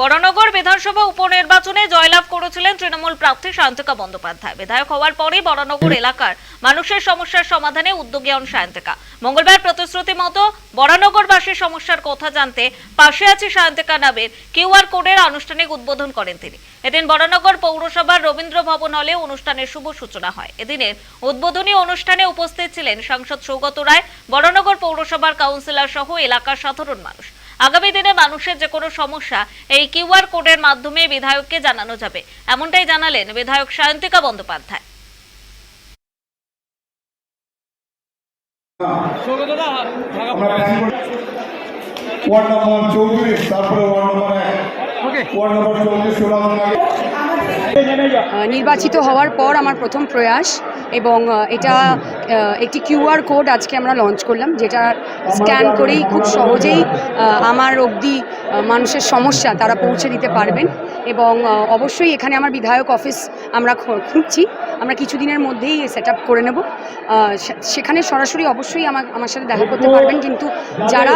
বড়নগর বিধানসভা উপনির্বাচনে জয়লাভ করেছিলেন তৃণমূল প্রার্থী শান্তিকা বন্দ্যোপাধ্যায়। বিধায়ক হওয়ার পরই বড়নগর এলাকার মানুষের সমস্যার সমাধানে উদ্যোগী হন সায়ন্তিকা। মঙ্গলবার প্রতিশ্রুতি মতো বড়নগরবাসীর সমস্যার কথা জানতে পাশে আছে সায়ন্তিকা নামের কিউআর কোডের আনুষ্ঠানিক উদ্বোধন করেন তিনি। এদিন বড়নগর পৌরসভার রবীন্দ্র ভবন হলে অনুষ্ঠানের শুভ সূচনা হয়। এদিনের উদ্বোধনী অনুষ্ঠানে উপস্থিত ছিলেন সাংসদ সৌগত রায় বড়নগর পৌরসভার কাউন্সিলর সহ এলাকার সাধারণ মানুষ। আগামী দিনে মানুষের যে কোনো সমস্যা এই কিউআর কোডের মাধ্যমে বিধায়ককে জানানো যাবে। এমনটাই জানালেন বিধায়ক সায়ন্তিকা বন্দ্যোপাধ্যায়। করি ওয়ার্ড নম্বর চৌত্রিশ তারপরে ওয়ার্ড নম্বর এক। ওয়ার্ড নম্বর চৌত্রিশ নির্বাচিত হওয়ার পর আমার প্রথম প্রয়াস এবং এটা একটি কিউআর কোড আজকে আমরা লঞ্চ করলাম, যেটা স্ক্যান করেই খুব সহজেই আমার অবধি মানুষের সমস্যা তারা পৌঁছে দিতে পারবেন এবং অবশ্যই এখানে আমার বিধায়ক অফিস আমরা খুঁজছি। আমরা কিছুদিনের মধ্যেই সেট আপ করে নেব। সেখানে সরাসরি অবশ্যই আমার আমার সাথে দেখা করতে পারবেন। কিন্তু যারা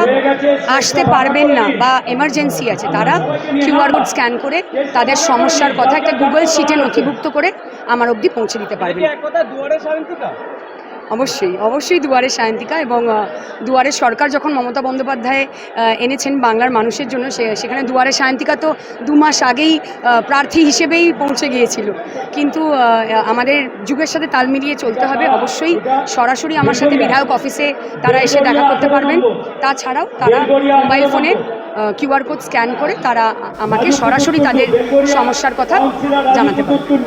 আসতে পারবেন না বা এমার্জেন্সি আছে, তারা কিউআর কোড স্ক্যান করে তাদের সমস্যার কথা একটা গুগল শিটে নথিভুক্ত করে আমার অবধি পৌঁছে দিতে পারবেন। অবশ্যই অবশ্যই দুয়ারে সায়ন্তিকা এবং দুয়ারে সরকার যখন মমতা বন্দ্যোপাধ্যায় এনেছেন বাংলার মানুষের জন্য সেখানে দুয়ারে সায়ন্তিকা তো দু মাস আগেই প্রার্থী হিসেবেই পৌঁছে গিয়েছিল। কিন্তু আমাদের যুগের সাথে তাল মিলিয়ে চলতে হবে। অবশ্যই সরাসরি আমার সাথে বিধায়ক অফিসে তারা এসে দেখা করতে পারবেন। তাছাড়াও তারা মোবাইল ফোনে কিউআর কোড স্ক্যান করে তারা আমাকে সরাসরি তাদের সমস্যার কথা জানাতে পারবেন।